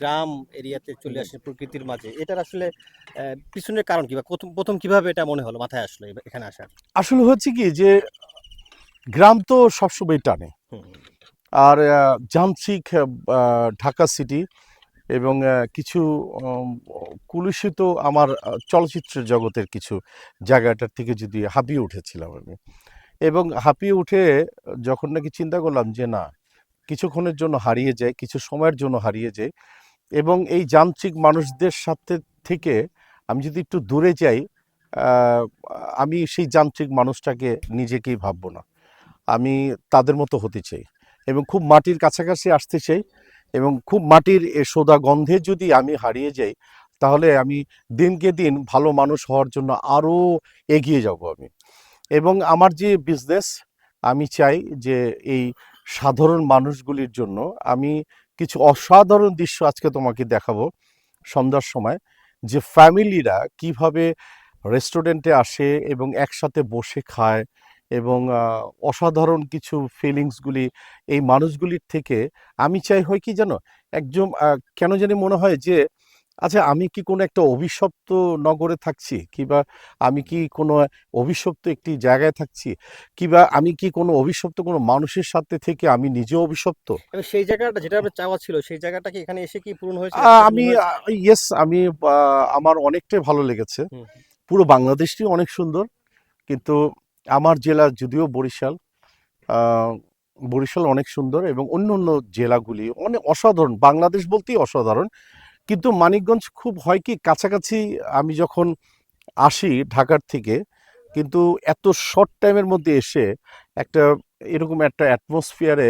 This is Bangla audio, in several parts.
গ্রাম এরিয়াতে চলে আসেন প্রকৃতির মাঝে। এটার আসলে পিছনের কারণ কি বা প্রথম কীভাবে এটা মনে হলো মাথায় আসলো এখানে আসার? আসলে হচ্ছে কি যে গ্রাম তো সবসময় টানে। আর যান্ত্রিক ঢাকা সিটি এবং কিছু কুলুষিত আমার আহ, চলচ্চিত্রের জগতের কিছু জায়গাটার থেকে যদি হাঁপিয়ে উঠেছিলাম আমি। এবং হাঁপিয়ে উঠে যখন নাকি চিন্তা করলাম যে না কিছুক্ষণের জন্য হারিয়ে যায় কিছু সময়ের জন্য হারিয়ে যায় এবং এই যান্ত্রিক মানুষদের সাথে থেকে আমি যদি একটু দূরে যাই আমি সেই যান্ত্রিক মানুষটাকে নিজেকেই ভাববো না। আমি তাদের মতো হতে চাই এবং খুব মাটির কাছাকাছি আসতে চাই এবং খুব মাটির এ সোদা গন্ধে যদি আমি হারিয়ে যাই, তাহলে আমি দিনকে দিন ভালো মানুষ হওয়ার জন্য আরও এগিয়ে যাব আমি। এবং আমার যে বিজনেস আমি চাই যে এই সাধারণ মানুষগুলির জন্য আমি কিছু অসাধারণ দৃশ্য আজকে তোমাকে দেখাবো সন্ধ্যার সময়, যে ফ্যামিলিরা কীভাবে রেস্টুরেন্টে আসে এবং একসাথে বসে খায় এবং অসাধারণ কিছু ফিলিংসগুলি এই মানুষগুলির থেকে, আমি চাই হয় কি জানো, একজন কেন জানি মনে হয় যে আচ্ছা আমি কি কোনো একটা অভিশপ্ত নগরে থাকছি? কিবা আমি কি কোনো অভিশপ্ত একটি জায়গায় থাকছি? কিবা আমি কি কোনো অভিশপ্ত কোনো মানুষের সাথে থেকে আমি নিজেও অভিশপ্ত? সেই জায়গাটা যেটা আপনার চাওয়া ছিল সেই জায়গাটা কি এখানে এসে কি পূরণ হয়েছে? আমি ইয়েস আমি আমার অনেকটাই ভালো লেগেছে। পুরো বাংলাদেশটি অনেক সুন্দর কিন্তু আমার জেলা যদিও বরিশাল আহ, বরিশাল অনেক সুন্দর এবং অন্য অন্য জেলাগুলি অনেক অসাধারণ বাংলাদেশ বলতেই অসাধারণ। কিন্তু মানিকগঞ্জ খুব হয় কি কাছাকাছি আমি যখন আসি ঢাকার থেকে কিন্তু এত শর্ট টাইমের মধ্যে এসে একটা এরকম একটা অ্যাটমসফিয়ারে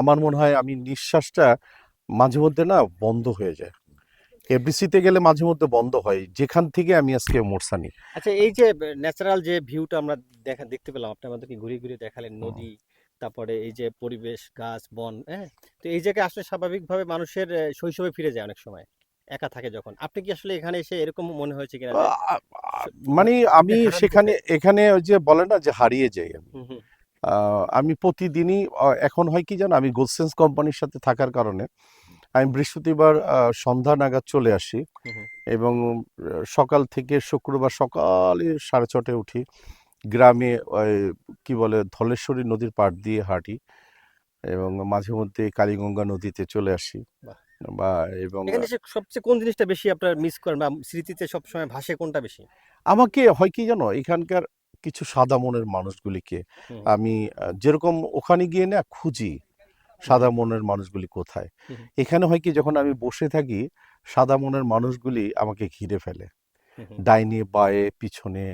আমার মনে হয় আমি নিঃশ্বাসটা মাঝে মধ্যে না বন্ধ হয়ে যায়। এফডিসিতে গেলে মাঝে মধ্যে বন্ধ হয় যেখান থেকে আমি আজকে মোরসা নিই। আচ্ছা এই যে ন্যাচারাল যে ভিউটা আমরা দেখা দেখতে পেলাম আপনি আমাদেরকে ঘুরে ঘুরে দেখালেন নদী তারপরে এই যে পরিবেশ গাছ বন হ্যাঁ? তো এই জায়গায় আসলে স্বাভাবিকভাবে মানুষের শৈশবে ফিরে যায় অনেক সময়। একা থাকে যখন আপনি কি আসলে এখানে এসে এরকম মনে হয়েছে কিনা মানে আমি সেখানে এখানে ওই যে বলে না যে হারিয়ে যাই আমি আমি প্রতিদিনই এখন হয় কি জানো আমি গোলসেন্স কোম্পানির সাথে থাকার কারণে আমি বৃহস্পতিবার সন্ধ্যা নাগাদ চলে আসি। এবং সকাল থেকে শুক্রবার সকালে সাড়ে ছটায় উঠি গ্রামে কি বলে ধলেশ্বরী নদীর পাড় দিয়ে হাঁটি এবং মাঝে মধ্যে কালীগঙ্গা নদীতে চলে আসি। বা এবং এখানে সবচেয়ে কোন জিনিসটা বেশি আপনার মিস করেন বা স্মৃতিতে সবসময় ভাসে কোনটা বেশি? আমাকে হয় কি জানো? এখানকার কিছু সাদা মনের মানুষগুলিকে আমি যেরকম ওখানে গিয়ে না খুঁজি সাদা মনের মানুষগুলি কোথায়? এখানে হয় কি যখন আমি বসে থাকি সাদা মনের মানুষগুলি আমাকে ঘিরে ফেলে। ডাইনে বায়ে পিছনে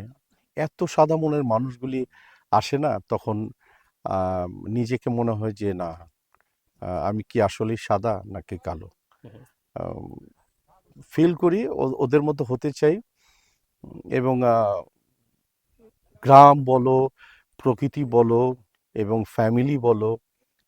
এত সাদা মনের মানুষগুলি আসে না তখন নিজেকে মনে হয় যে না আমি কি আসলেই সাদা নাকি কালো। ফিল করি ওদের মতো হতে চাই। এবং গ্রাম বলো প্রকৃতি বলো এবং ফ্যামিলি বলো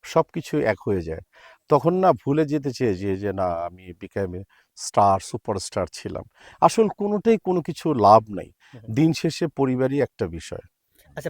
সব কিছু এক হয়ে যায়। তখন না ভুলে যেতে চেয়ে যে যে না আমি বিকামে স্টার সুপারস্টার ছিলাম। আসল কোনোটাই কোনো কিছু লাভ নাই। দিন শেষে পরিবারই একটা বিষয়।